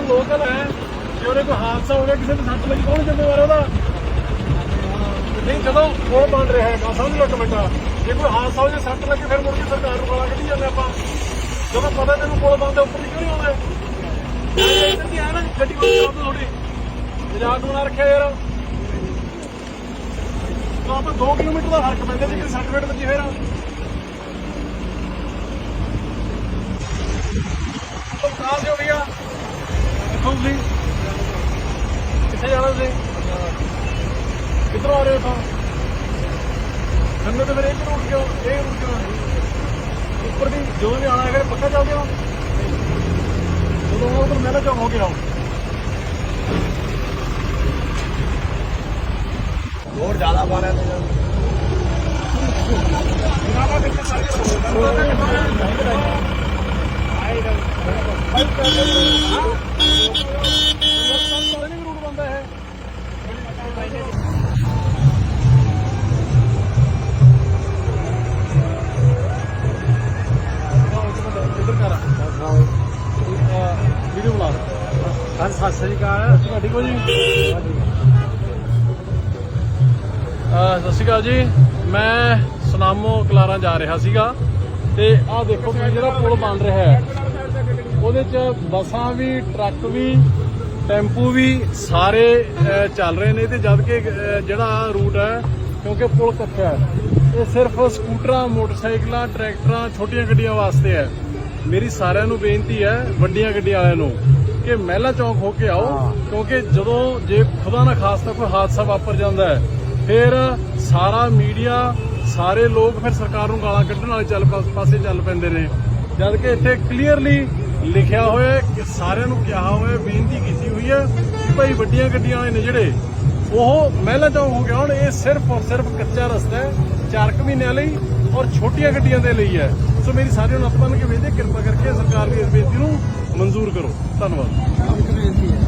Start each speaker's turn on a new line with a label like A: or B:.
A: ਤਾਂ ਲੋਕਲ ਹੈ ਜੇ ਉਹਨੇ ਕੋਈ ਹਾਦਸਾ ਹੋ ਗਿਆ, ਕਿਸੇ ਨੂੰ ਸੱਟ ਲੱਗੀ, ਕੌਣ ਜ਼ਿੰਮੇਵਾਰ ਹੈ ਉਹਦਾ? ਨਹੀਂ, ਜਦੋਂ ਉਹ ਬਣ ਰਿਹਾ ਹੈਗਾ ਸਮਝ ਲਓ ਇੱਕ ਜੇ ਕੋਈ ਹਾਦਸਾ ਹੋ ਜੇ, ਸੱਟ ਲੱਗੇ, ਫਿਰ ਮੁੜ ਕੇ ਸਰਕਾਰ ਨੂੰ ਗਾਲਾਂ ਕੱਢੀ ਜਾਂਦੇ ਆਪਾਂ। ਜਦੋਂ ਪਤਾ ਤੈਨੂੰ ਕੋਲ ਬੰਦ ਉੱਪਰ ਦੀ ਕਿਉਂ ਨਹੀਂ ਆਉਂਦਾ ਇੱਧਰ ਦੀ ਆਇਆ ਨਾ, ਗੱਡੀ ਕੋਲ ਚੱਲ ਥੋੜੀ ਮਜ਼ਾਕ ਬਣਾ ਰੱਖਿਆ ਯਾਰ। ਆਪਾਂ 2 ਕਿਲੋਮੀਟਰ ਦਾ ਫ਼ਰਕ ਪੈਂਦਾ, ਜੇ ਕੋਈ 60 ਮਿੰਟ ਵੱਜੀ ਫੇਰ। ਕਿੱਧਰੋਂ ਆ ਰਹੇ ਹੋ ਤਾਂ ਖੰਨੇ ਤੇ ਮੇਰੇ ਇੱਕ ਰੂਟ ਕਿਉਂ ਇਹ ਰੂਟ ਕਿਉਂ ਉੱਪਰ ਦੀ ਜੋ ਵੀ ਆਣਾ ਹੈਗਾ ਪੱਕਾ ਚੱਲਦੇ ਹੋ ਜਦੋਂ ਉਹ ਉਧਰ ਮਹਿਲਾ ਚੌਕ ਹੋ ਕੇ ਆਓ
B: ਹੋਰ ਜ਼ਿਆਦਾ ਬਾਰਿਆ ਤੇ
A: ਹਾਂ
B: ਸਤਿ ਸ੍ਰੀ ਅਕਾਲ।
A: ਤੁਹਾਡੀ ਕੋਲ ਜੀ ਸਤਿ ਸ਼੍ਰੀ ਅਕਾਲ ਜੀ। ਮੈਂ ਸੁਨਾਮੋ ਕਲਾਰਾਂ ਜਾ ਰਿਹਾ ਸੀਗਾ ਤੇ ਆਹ ਦੇਖੋ ਤੁਸੀਂ ਜਿਹੜਾ ਪੁਲ ਬਣ ਰਿਹਾ ਹੈ, ਉਹਦੇ 'ਚ ਬੱਸਾਂ ਵੀ, ਟਰੱਕ ਵੀ, ਟੈਂਪੂ ਵੀ ਸਾਰੇ ਚੱਲ ਰਹੇ ਨੇ ਤੇ ਜਦ ਕਿ ਜਿਹੜਾ ਰੂਟ ਹੈ, ਕਿਉਂਕਿ ਪੁਲ ਕੱਚਾ ਹੈ, ਇਹ ਸਿਰਫ ਸਕੂਟਰਾਂ, ਮੋਟਰਸਾਈਕਲਾਂ, ਟਰੈਕਟਰਾਂ, ਛੋਟੀਆਂ ਗੱਡੀਆਂ ਵਾਸਤੇ ਹੈ। ਮੇਰੀ ਸਾਰਿਆਂ ਨੂੰ ਬੇਨਤੀ ਹੈ, ਵੱਡੀਆਂ ਗੱਡੀਆਂ ਵਾਲਿਆਂ ਨੂੰ। ਕਿ ਮਹਿਲਾ ਚੌਂਕ ਹੋ ਕੇ ਆਓ ਕਿਉਂਕਿ ਜਦੋਂ ਜੇ ਖੁਦਾ ਨਾ ਖਾਸਤਾ ਕੋਈ ਹਾਦਸਾ ਵਾਪਰ ਜਾਂਦਾ ਹੈ ਫਿਰ ਸਾਰਾ ਮੀਡੀਆ ਸਾਰੇ ਲੋਕ ਫਿਰ ਸਰਕਾਰ ਨੂੰ ਗਾਲਾਂ ਕੱਢਣ ਵਾਲੇ ਚੱਲ ਪਾਸ- ਚੱਲ ਪੈਂਦੇ ਨੇ। ਜਦ ਕਿ ਇੱਥੇ ਕਲੀਅਰਲੀ ਲਿਖਿਆ ਹੋਇਆ ਹੈ ਕਿ ਸਾਰਿਆਂ ਨੂੰ ਕਿਹਾ ਹੋਇਆ ਬੇਨਤੀ ਕੀਤੀ ਹੋਈ ਹੈ ਕਿ ਭਾਈ ਵੱਡੀਆਂ ਗੱਡੀਆਂ ਵਾਲੇ ਨੇ ਜਿਹੜੇ ਉਹ ਮਹਿਲਾ ਚੌਂਕ ਹੋ ਗਿਆ ਹੁਣ ਇਹ ਸਿਰਫ ਔਰ ਸਿਰਫ ਕੱਚਾ ਰਸਤਾ ਹੈ 4 ਮਹੀਨਿਆਂ ਲਈ ਔਰ ਛੋਟੀਆਂ ਗੱਡੀਆਂ ਦੇ ਲਈ ਹੈ। ਸੋ ਮੇਰੀ ਸਾਰਿਆਂ ਨੂੰ ਨੱਤ ਬੰਨ ਕੇ ਬੇਨਤੀ ਕਿਰਪਾ ਕਰਕੇ ਸਰਕਾਰ ਦੀ ਇਸ ਬੇਨਤੀ ਨੂੰ ਮਨਜ਼ੂਰ ਕਰੋ। ਧੰਨਵਾਦ।